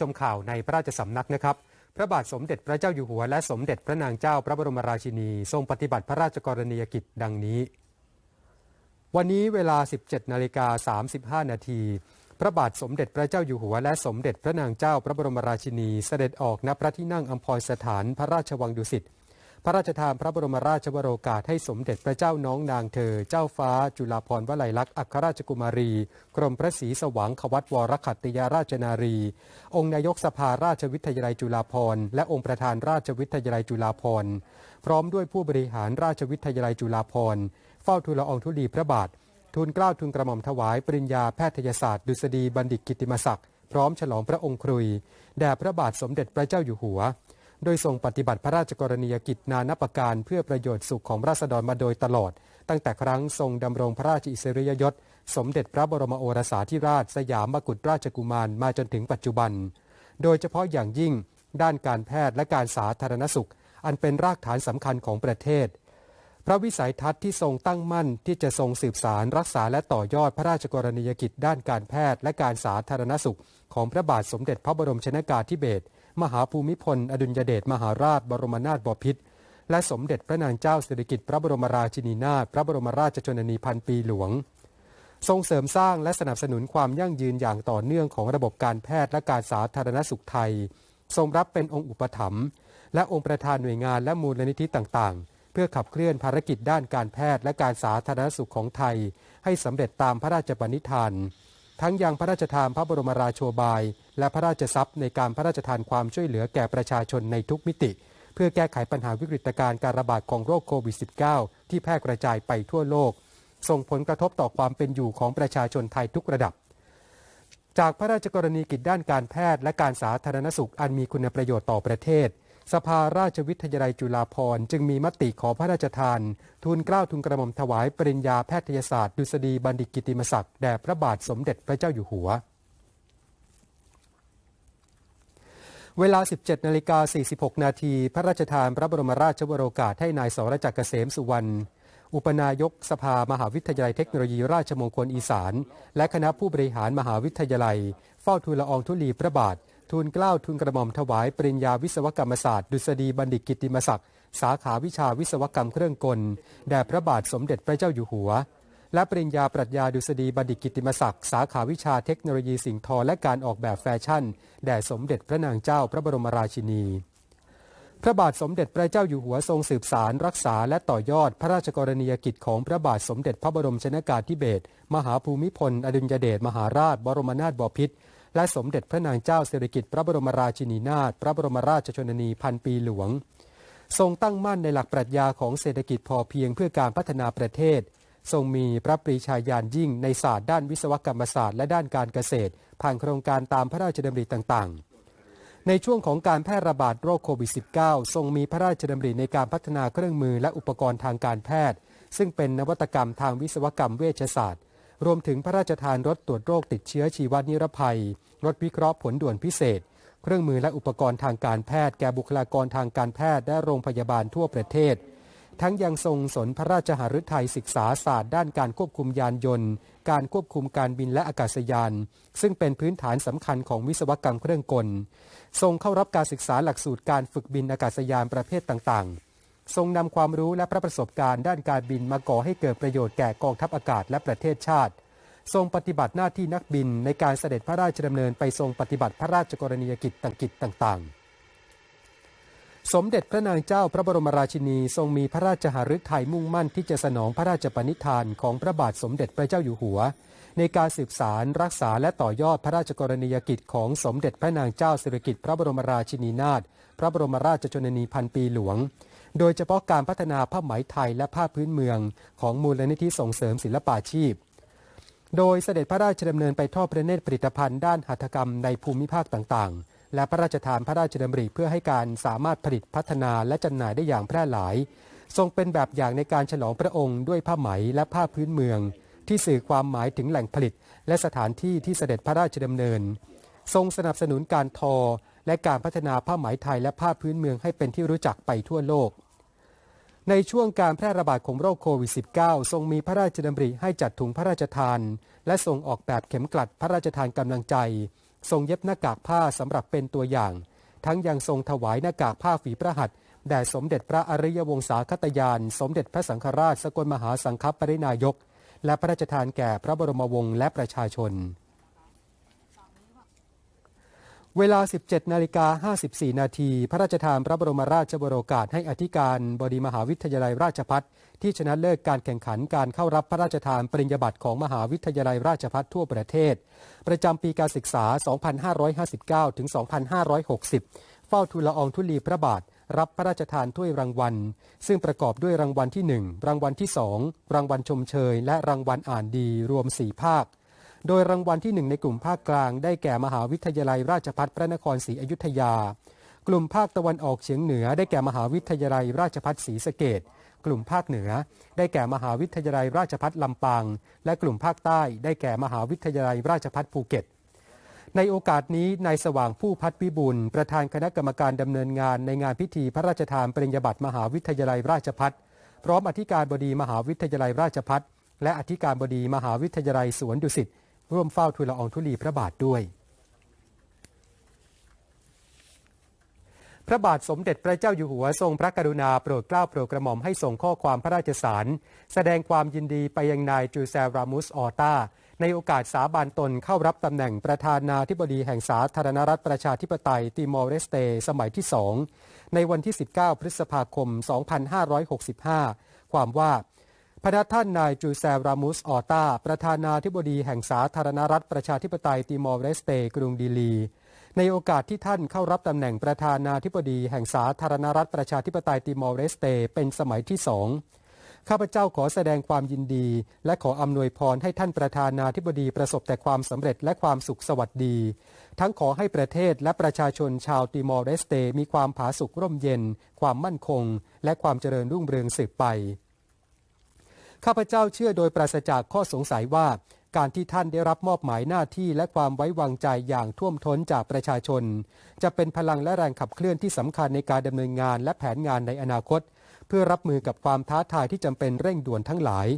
ชมข่าวในพระราชสำนักนะครับ พระบาทสมเด็จพระเจ้าอยู่หัวและสมเด็จพระนางเจ้าพระบรมราชินี ทรงปฏิบัติพระราชกรณียกิจดังนี้ วันนี้เวลา 17นาฬิกา35 นาที พระบาทสมเด็จพระเจ้าอยู่หัว และสมเด็จพระนางเจ้าพระบรมราชินี เสด็จออกณพระที่นั่งอัมพรสถานพระราชวังดุสิต พระราชทานพระบรมราชวโรกาสให้สมเด็จพระเจ้าน้องนางเธอ เจ้าฟ้า จุฬาภรณ์วลัยลักษณ์อัครราชกุมารี กรมพระศรีสว่างขวัตวรขัตติยาราชนารี องค์นายกสภาราชวิทยาลัยจุฬาภรณ์และองค์ประธานราชวิทยาลัยจุฬาภรณ์พร้อมด้วยผู้บริหารราชวิทยาลัยจุฬาภรณ์เฝ้าทูลละอองธุลีพระบาททูลเกล้าทูลกระหม่อมถวายปริญญาแพทยศาสตร์ดุษฎีบัณฑิตกิตติมศักดิ์พร้อมฉลองพระองค์ครุยแด่พระบาทสมเด็จพระเจ้าอยู่หัว โดยทรงปฏิบัติพระราชกรณียกิจนานับประการเพื่อประโยชน์สุขของราษฎรมาโดยตลอด ตั้งแต่ครั้งทรงดำรงพระราชอิสริยยศ สมเด็จพระบรมโอรสาธิราชสยามกุฎราชกุมารมาจนถึงปัจจุบัน โดยเฉพาะอย่างยิ่ง ด้านการแพทย์และการสาธารณสุข อันเป็นรากฐานสำคัญของประเทศ พระวิสัยทัศน์ที่ทรงตั้งมั่นที่จะทรงสืบสารรักษาและต่อยอดพระราชกรณียกิจด้านการแพทย์และการสาธารณสุข ของพระบาทสมเด็จพระบรมชนากาธิเบศร มหาภูมิพล อดุลยเดชมหาราชบรมนาถบพิตรและสมเด็จพระนางเจ้าสิริกิติ์พระบรมราชินีนาถพระบรมราชชนนีพันปีหลวง ทรงเสริมสร้างและสนับสนุนความยั่งยืนอย่างต่อเนื่องของระบบการแพทย์และการสาธารณสุขไทย ทรงรับเป็นองค์อุปถัมภ์และองค์ประธานหน่วยงานและมูลนิธิต่างๆ เพื่อขับเคลื่อนภารกิจด้านการแพทย์และการสาธารณสุขของไทย ให้สำเร็จตามพระราชปณิธานทั้งยังพระราชทานพระบรมราโชบาย และพระราชทรัพย์ในการพระราชทานความช่วยเหลือแก่ประชาชนในทุกมิติ เพื่อแก้ไขปัญหาวิกฤตการณ์การระบาดของโรคโควิด -19 ที่แพร่กระจายไปทั่วโลก ส่งผลกระทบต่อความเป็นอยู่ของประชาชนไทยทุกระดับ จากพระราชกรณีกิจด้านการแพทย์และการสาธารณสุขอันมีคุณประโยชน์ต่อประเทศสภาราชวิทยาลัยจุฬาภรณ์จึงมีมติขอพระราชทานทูลเกล้าทูลกระหม่อมถวายปริญญาแพทยศาสตร์ดุษฎีบัณฑิตกิติมศักดิ์แด่พระบาทสมเด็จพระเจ้าอยู่หัว เวลา 17นาฬิกา46 นาทีพระราชทานพระบรมราชวโรกาสให้นายสรจักรเกษมสุวรรณอุปนายกสภามหาวิทยาลัยเทคโนโลยีราชมงคลอีสาน และคณะผู้บริหารมหาวิทยาลัย เฝ้าทูลละอองธุลีพระบาท ทูลเกล้าทูลกระหม่อมถวายปริญญาวิศวกรรมศาสตร์ ดุษฎีบัณฑิตกิตติมศักดิ์สาขาวิชาวิศวกรรมเครื่องกล แด่พระบาทสมเด็จพระเจ้าอยู่หัว และปริญญาปรัชญาดุษฎีบัณฑิตกิติมศักดิ์สาขาวิชาเทคโนโลยีสิ่งทอและการออกแบบแฟชั่น แด่สมเด็จพระนางเจ้าพระบรมราชินี พระบาทสมเด็จพระเจ้าอยู่หัวทรงสืบสารรักษาและต่อยอดพระราชกรณียกิจของพระบาทสมเด็จพระบรมชนากาธิเบศรมหาภูมิพล อดุลยเดชมหาราช บรมนาถบพิตรและสมเด็จพระนางเจ้าสิริกิติ์พระบรมราชินีนาถพระบรมราชชนนีพันปีหลวง ทรงตั้งมั่นในหลักปรัชญาของเศรษฐกิจพอเพียงเพื่อการพัฒนาประเทศ ทรงมีพระปรีชาญาณยิ่งในศาสตร์ด้านวิศวกรรมศาสตร์และด้านการเกษตร ผ่านโครงการตามพระราชดำริต่างๆ ในช่วงของการแพร่ระบาดโรคโควิด -19 ทรงมีพระราชดำริในการพัฒนาเครื่องมือและอุปกรณ์ทางการแพทย์ ซึ่งเป็นนวัตกรรมทางวิศวกรรมเวชศาสตร์ รวมถึงพระราชทานรถตรวจโรคติดเชื้อชีวนิรภัย รถวิเคราะห์ผลด่วนพิเศษ เครื่องมือและอุปกรณ์ทางการแพทย์ แก่บุคลากรทางการแพทย์และโรงพยาบาลทั่วประเทศ ทั้งยังทรงสนพระราชหฤทัยศึกษาศาสตร์ด้านการควบคุมยานยนต์ การควบคุมการบินและอากาศยาน ซึ่งเป็นพื้นฐานสำคัญของวิศวกรรมเครื่องกล ทรงเข้ารับการศึกษาหลักสูตรการฝึกบินอากาศยานประเภทต่างๆ ทรงนำความรู้และพระประสบการณ์ด้านการบินมาก่อให้เกิดประโยชน์แก่กองทัพอากาศและประเทศชาติ ทรงปฏิบัติหน้าที่นักบินในการเสด็จพระราชดำเนินไปทรงปฏิบัติพระราชกรณียกิจต่างๆ สมเด็จพระนางเจ้าพระบรมราชินีทรงมีพระราชหฤทัยมุ่งมั่นที่จะสนองพระราชปณิธานของพระบาทสมเด็จพระเจ้าอยู่หัว ในการสืบสารรักษาและต่อยอดพระราชกรณียกิจของสมเด็จพระนางเจ้าสิริกิติ์พระบรมราชินีนาถพระบรมราชชนนีพันปีหลวง โดยเฉพาะการพัฒนาผ้าไหมไทยและผ้าพื้นเมือง ของมูลนิธิส่งเสริมศิลปาชีพ โดยเสด็จพระราชดำเนินไปทอดพระเนตรผลิตภัณฑ์ด้านหัตถกรรมในภูมิภาคต่างๆ และพระราชทานพระราชดำริเพื่อให้การสามารถผลิตพัฒนาและจำหน่ายได้อย่างแพร่หลาย ทรงเป็นแบบอย่างในการฉลองพระองค์ด้วยผ้าไหมและผ้าพื้นเมือง ที่สื่อความหมายถึงแหล่งผลิต และสถานที่ที่เสด็จพระราชดำเนิน ทรงสนับสนุนการทอ และการพัฒนาผ้าไหมไทยและผ้าพื้นเมืองให้เป็นที่รู้จักไปทั่วโลกในช่วงการแพร่ระบาดของโรคโควิด -19 ทรงมีพระราชดำริให้จัดถุงพระราชทาน และทรงออกแบบเข็มกลัดพระราชทานกำลังใจ ทรงเย็บหน้ากากผ้าสำหรับเป็นตัวอย่าง ทั้งยังทรงถวายหน้ากากผ้าฝีพระหัตถ์แด่สมเด็จพระอริยวงศาคตยาน สมเด็จพระสังฆราชสกลมหาสังฆปรินายก และพระราชทานแก่พระบรมวงศ์และประชาชน เวลา 17 นาฬิกา 54 นาที พระราชทานพระบรมราชบโรกาสให้อธิการบดีมหาวิทยาลัยราชพัฒที่ชนะเลิศการแข่งขันการเข้ารับพระราชทานปริญญาบัตรของมหาวิทยาลัยราชพัฒทั่วประเทศ ประจำปีการศึกษา 2559 ถึง 2560 เฝ้าทูลละอองธุลีพระบาท รับพระราชทานถ้วยรางวัล ซึ่งประกอบด้วยรางวัลที่ 1 รางวัลที่ 2 รางวัลชมเชย และรางวัลอ่านดีรวม 4 ภาค โดยรางวัลที่ 1 ในกลุ่มภาคกลาง ได้แก่มหาวิทยาลัยราชภัฏพระนครศรีอยุธยา กลุ่มภาคตะวันออกเฉียงเหนือ ได้แก่มหาวิทยาลัยราชภัฏศรีสะเกดกลุ่มภาคเหนือ ได้แก่มหาวิทยาลัยราชภัฏลำปาง และกลุ่มภาคใต้ ได้แก่มหาวิทยาลัยราชภัฏภูเก็ต ในโอกาสนี้นายสว่างผู้พัฒวิบูลประธานคณะกรรมการดำเนินงานในงานพิธีพระราชทานปริญญาบัตรมหาวิทยาลัยราชภัฏพร้อมอธิการบดีมหาวิทยาลัยราชภัฏและอธิการบดีมหาวิทยาลัยสวนดุสิต ร่วมเฝ้าทูลละอองธุลีพระบาทด้วย พระบาทสมเด็จพระเจ้าอยู่หัวทรงพระกรุณาโปรดเกล้าโปรดกระหม่อมให้ส่งข้อความพระราชสาร แสดงความยินดีไปยังนายจูเซรามุสออตาในโอกาสสาบานตนเข้ารับตำแหน่งประธานาธิบดีแห่งสาธารณรัฐประชาธิปไตยติมอร์เรสเต สมัยที่2ในวันที่ 19 พฤษภาคม 2565 ความว่า พระท่านนายจูเซรามุสออตาประธานาธิบดีแห่งสาธารณรัฐประชาธิปไตยติมอร์เรสเตกรุงดีลี ในโอกาสที่ท่านเข้ารับตำแหน่งประธานาธิบดีแห่งสาธารณรัฐประชาธิปไตยติมอร์เรสเตเป็นสมัยที่สองข้าพเจ้าขอแสดงความยินดี และขออำนวยพรให้ท่านประธานาธิบดีประสบแต่ความสำเร็จและความสุขสวัสดี ทั้งขอให้ประเทศและประชาชนชาวติมอร์เรสเตมีความผาสุกร่มเย็น ความมั่นคง และความเจริญรุ่งเรืองสืบไป ข้าพเจ้าเชื่อโดยปราศจากข้อสงสัยว่า การที่ท่านได้รับมอบหมายหน้าที่และความไว้วางใจอย่างท่วมท้นจากประชาชน จะเป็นพลังและแรงขับเคลื่อนที่สำคัญในการดำเนินงานและแผนงานในอนาคต เพื่อรับมือกับความท้าทายที่จำเป็นเร่งด่วนทั้งหลาย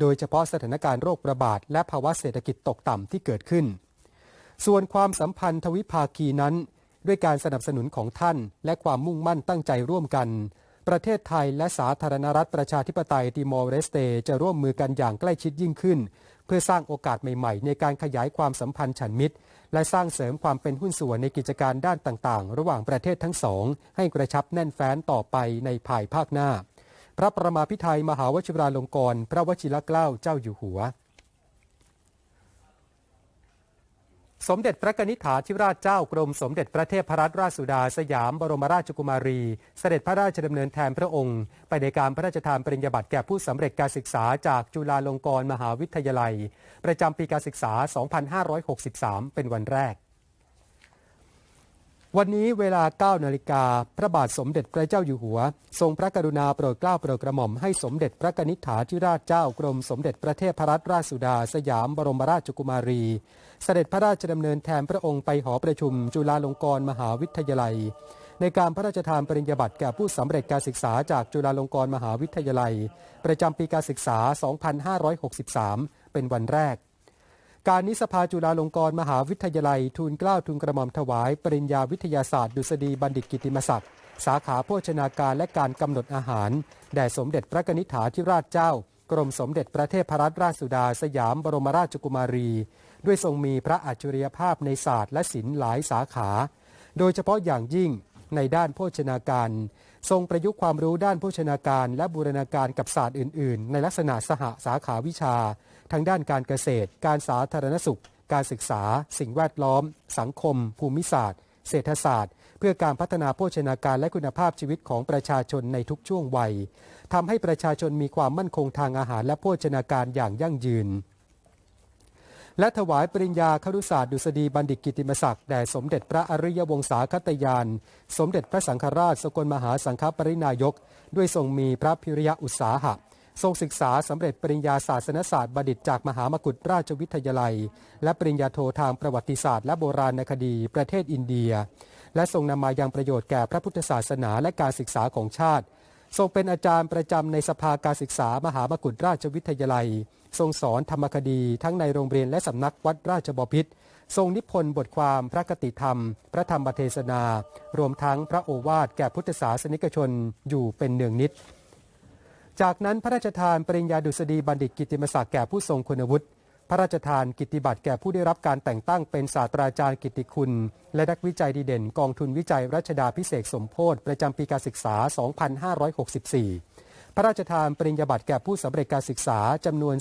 โดยเฉพาะสถานการณ์โรคระบาดและภาวะเศรษฐกิจตกต่ำที่เกิดขึ้น ส่วนความสัมพันธ์ทวิภาคีนั้น ด้วยการสนับสนุนของท่าน และความมุ่งมั่นตั้งใจร่วมกัน ประเทศไทยและสาธารณรัฐประชาธิปไตยติมอร์เรสเตจะร่วมมือกันอย่างใกล้ชิดยิ่งขึ้น เพื่อสร้างโอกาสใหม่ๆ ในการขยายความสัมพันธ์ฉันมิตร และสร้างเสริมความเป็นหุ้นส่วนในกิจการด้านต่างๆ ระหว่างประเทศทั้งสอง ให้กระชับแน่นแฟ้นต่อไปในภายภาคหน้า พระประมาพิไทยมหาวชิราลงกรณ์พระวชิรเกล้าเจ้าอยู่หัว สมเด็จพระนิษฐาธิราชเจ้ากรมสมเด็จพระเทพรัตนราชสุดาสยามบรมราชกุมารี เสด็จพระราชดำเนินแทนพระองค์ ไปในการพระราชทานปริญญาบัตรแก่ผู้สำเร็จการศึกษาจากจุฬาลงกรณ์มหาวิทยาลัย ประจำปีการศึกษา 2563 เป็นวันแรก วันนี้เวลา 9 นาฬิกา พระบาทสมเด็จพระเจ้าอยู่หัว ทรงพระกรุณาโปรดเกล้าโปรดกระหม่อมให้สมเด็จพระกนิษฐาธิราชเจ้ากรมสมเด็จพระเทพรัตนราชสุดา สยามบรมราชกุมารี เสด็จพระราชดำเนินแทนพระองค์ไปหอประชุม จุฬาลงกรณ์มหาวิทยาลัย ในการพระราชทานปริญญาบัตรแก่ผู้สำเร็จการศึกษาจากจุฬาลงกรณ์มหาวิทยาลัย ประจำปีการศึกษา 2563 เป็นวันแรก การนิสภาจุฬาลงกรณ์มหาวิทยาลัยทูลเกล้าทูลกระหม่อมถวาย ปริญญาวิทยาศาสตร์ดุษฎีบัณฑิตกิติมศักดิ์สาขาโภชนาการและการกำหนดอาหาร แด่สมเด็จพระกนิษฐาธิราชเจ้า กรมสมเด็จพระเทพรัตนราชสุดาสยามบรมราชกุมารี ด้วยทรงมีพระอัจฉริยภาพในศาสตร์และศิลป์หลายสาขา โดยเฉพาะอย่างยิ่งในด้านโภชนาการ ทรงประยุกต์ความรู้ด้านโภชนาการ และบูรณาการกับศาสตร์อื่น ๆ ในลักษณะสหสาขาวิชา ทั้งด้านการเกษตร การสาธารณสุข การศึกษา สิ่งแวดล้อม สังคม ภูมิศาสตร์ เศรษฐศาสตร์ เพื่อการพัฒนาโภชนาการและคุณภาพชีวิตของประชาชนในทุกช่วงวัยทำให้ประชาชนมีความมั่นคงทางอาหารและโภชนาการอย่างยั่งยืนและถวายปริญญาครุศาสตร์ดุษฎีบัณฑิตกิติมศักดิ์แด่สมเด็จพระอริยวงศาคตยาน สมเด็จพระสังฆราชสกลมหาสังฆปรินายก ด้วยทรงมีพระพิริยอุตสาหะ ทรงศึกษาสำเร็จปริญญาศาสนศาสตร์บัณฑิตจากมหามกุฏราชวิทยาลัย และปริญญาโททางประวัติศาสตร์และโบราณคดีประเทศอินเดีย และทรงนำมายังประโยชน์แก่พระพุทธศาสนาและการศึกษาของชาติ ทรงเป็นอาจารย์ประจำในสภาการศึกษามหามกุฏราชวิทยาลัย ทรงสอนธรรมคดีทั้งในโรงเรียนและสำนักวัดราชบพิตรทรงนิพนธ์บทความพระคติธรรม พระธรรมเทศนา รวมทั้งพระโอวาทแก่พุทธศาสนิกชนอยู่เป็นเนืองนิด จากนั้นพระราชทานปริญญาดุษฎีบัณฑิตกิตติมศักดิ์แก่ผู้ทรงคุณวุฒิ พระราชทานกิตติบัตรแก่ผู้ได้รับการแต่งตั้งเป็นศาสตราจารย์กิตติคุณ และนักวิจัยดีเด่น กองทุนวิจัยรัชดาพิเศษสมโพธิประจำปีการศึกษา 2564 พระราชทานปริญญาบัตรแก่ผู้สำเร็จการศึกษาจำนวน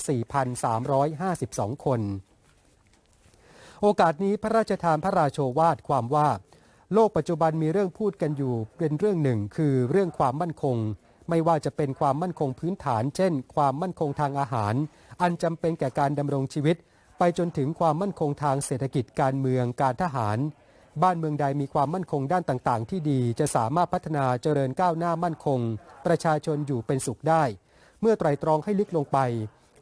4,352 คน โอกาสนี้พระราชทานพระราโชวาทความว่า โลกปัจจุบันมีเรื่องพูดกันอยู่เป็นเรื่องหนึ่งคือเรื่องความมั่นคง ไม่ว่าจะเป็นความมั่นคงพื้นฐาน เช่น ความมั่นคงทางอาหาร อันจำเป็นแก่การดำรงชีวิต ไปจนถึงความมั่นคงทางเศรษฐกิจการเมืองการทหาร บ้านเมืองใดมีความมั่นคงด้านต่างๆ ที่ดีจะสามารถพัฒนาเจริญก้าวหน้ามั่นคง ประชาชนอยู่เป็นสุขได้ เมื่อไตรตรองให้ลึกลงไป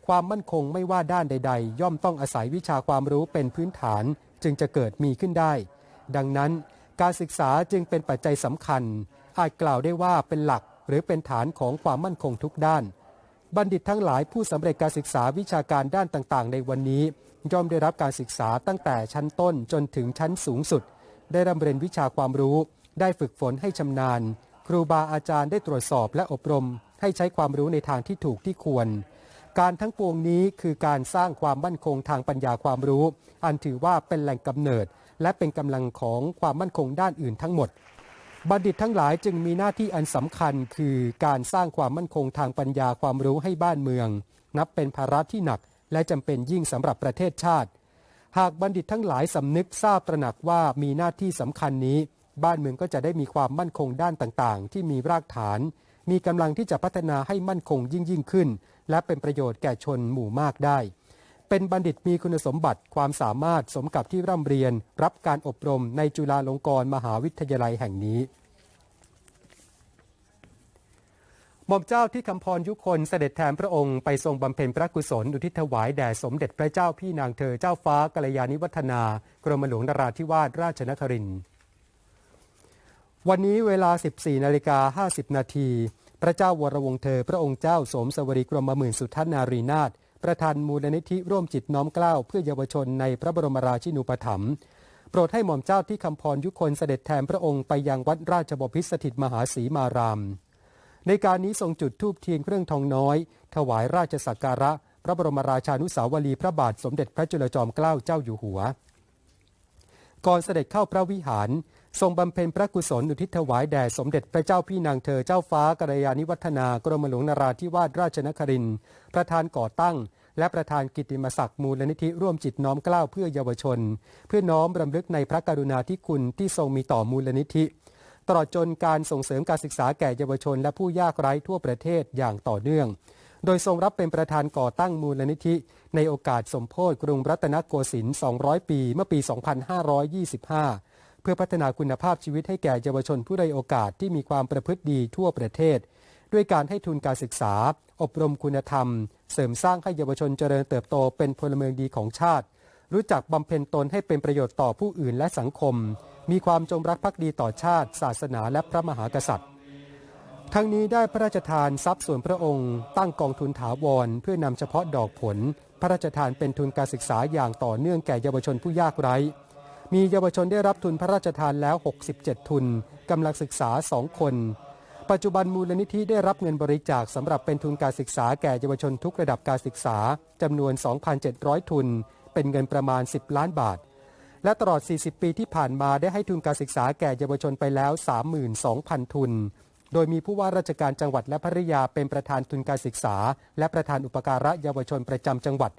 ความมั่นคงไม่ว่าด้านใด ๆ ย่อมต้องอาศัยวิชาความรู้เป็นพื้นฐานจึงจะเกิดมีขึ้นได้ ดังนั้น การศึกษาจึงเป็นปัจจัยสำคัญ อาจกล่าวได้ว่าเป็นหลัก หรือเป็นฐานของความมั่นคงทุกด้าน บัณฑิตทั้งหลายผู้สำเร็จการศึกษาวิชาการด้านต่างๆ ในวันนี้ย่อมได้รับการศึกษาตั้งแต่ชั้นต้นจนถึงชั้นสูงสุด ได้ร่ำเรียนวิชาความรู้ ได้ฝึกฝนให้ชำนาญ ครูบาอาจารย์ได้ตรวจสอบและอบรม ให้ใช้ความรู้ในทางที่ถูกที่ควร การทั้งปวงนี้คือการสร้างความมั่นคงทางปัญญาความรู้ อันถือว่าเป็นแหล่งกำเนิด และเป็นกำลังของความมั่นคงด้านอื่นทั้งหมด บัณฑิตทั้งหลายจึงมีหน้าที่อันสำคัญคือการสร้างความมั่นคงทางปัญญาความรู้ให้บ้านเมือง นับเป็นภาระที่หนักและจำเป็นยิ่งสำหรับประเทศชาติ หากบัณฑิตทั้งหลายสำนึกทราบตระหนักว่ามีหน้าที่สำคัญนี้ บ้านเมืองก็จะได้มีความมั่นคงด้านต่างๆ ที่มีรากฐาน มีกำลังที่จะพัฒนาให้มั่นคงยิ่งยิ่งขึ้น และเป็นประโยชน์แก่ชนหมู่มากได้ เป็นบัณฑิตมีคุณสมบัติความสามารถสมกับที่ร่ำเรียน รับการอบรมในจุฬาลงกรณ์มหาวิทยาลัยแห่งนี้หม่อมเจ้าที่คำพรยุคนเสด็จแทนพระองค์ไปทรงบำเพ็ญพระกุศลอุทิศถวายแด่สมเด็จพระเจ้าพี่นางเธอเจ้าฟ้ากัลยาณิวัฒนากรมหลวงนราธิวาสราชนครินทร์วันนี้เวลา 14นาฬิกา50นาทีพระเจ้าวรวงเธอพระองค์เจ้าสมสวรีกรมหมื่นสุทัศนารีนาถ ประธานมูลนิธิร่วมจิตน้อมเกล้าเพื่อเยาวชนในพระบรมราชินูปถัมภ์โปรดให้หม่อมเจ้าที่คำพรยุคนเสด็จแทนพระองค์ไปยังวัดราชบพิตรสถิตมหาศรีมาราม ในการนี้ทรงจุดธูปเทียนเครื่องทองน้อย ถวายราชสักการะ พระบรมราชานุสาวรีพระบาทสมเด็จพระจุลจอมเกล้าเจ้าอยู่หัว ก่อนเสด็จเข้าพระวิหาร ทรงบำเพ็ญพระกุศลอุทิศถวายแด่สมเด็จพระเจ้าพี่นางเธอเจ้าฟ้ากัลยาณิวัฒนากรมหลวงนราธิวาสราชนครินทร์ประธานก่อตั้ง และประธานกิติมศักดิ์มูลนิธิร่วมจิตน้อมเกล้าเพื่อเยาวชน เพื่อน้อมรำลึกในพระกรุณาธิคุณที่ทรงมีต่อมูลนิธิ ตลอดจนการส่งเสริมการศึกษาแก่เยาวชน และผู้ยากไร้ทั่วประเทศอย่างต่อเนื่อง โดยทรงรับเป็นประธานก่อตั้งมูลนิธิ ในโอกาสสมโพธิกรุงรัตนโกสินทร์ 200 ปี เมื่อปี 2525 เพื่อพัฒนาคุณภาพชีวิตให้แก่เยาวชนผู้ได้โอกาสที่มีความประพฤติดีทั่วประเทศ ด้วยการให้ทุนการศึกษา อบรมคุณธรรม เสริมสร้างให้เยาวชนเจริญเติบโตเป็นพลเมืองดีของชาติ รู้จักบำเพ็ญตนให้เป็นประโยชน์ต่อผู้อื่นและสังคม มีความจงรักภักดีต่อชาติ ศาสนาและพระมหากษัตริย์ ทั้งนี้ได้พระราชทานทรัพย์ส่วนพระองค์ ตั้งกองทุนถาวร เพื่อนำเฉพาะดอกผล พระราชทานเป็นทุนการศึกษาอย่างต่อเนื่องแก่เยาวชนผู้ยากไร้ มีเยาวชนได้รับทุนพระราชทานแล้ว 67 ทุน กำลังศึกษา 2 คน ปัจจุบันมูลนิธิได้รับเงินบริจาคสำหรับเป็นทุนการศึกษาแก่เยาวชนทุกระดับการศึกษาจำนวน 2,700 ทุน เป็นเงินประมาณ 10 ล้านบาท และตลอด 40 ปีที่ผ่านมาได้ให้ทุนการศึกษาแก่เยาวชนไปแล้ว 32,000 ทุน โดยมีผู้ว่าราชการจังหวัดและภริยาเป็นประธานทุนการศึกษา และประธานอุปการะเยาวชนประจำจังหวัด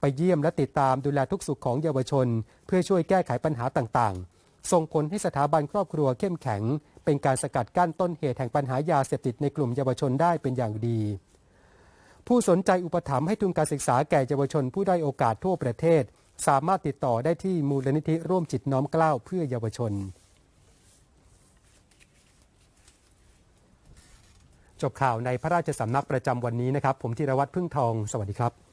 ไปเยี่ยมและติดตามดูแลทุกสุขของเยาวชน เพื่อช่วยแก้ไขปัญหาต่างๆ ส่งผลให้สถาบันครอบครัวเข้มแข็ง เป็นการสกัดกั้นต้นเหตุแห่งปัญหายาเสพติดในกลุ่มเยาวชนได้เป็นอย่างดี ผู้สนใจอุปถัมภ์ให้ทุนการศึกษาแก่เยาวชนผู้ได้โอกาสทั่วประเทศ สามารถติดต่อได้ที่มูลนิธิร่วมจิตน้อมเกล้าเพื่อเยาวชนจบข่าวในพระราชสำนักประจำวันนี้นะครับ ผมธีรวัตรพึ่งทอง สวัสดีครับ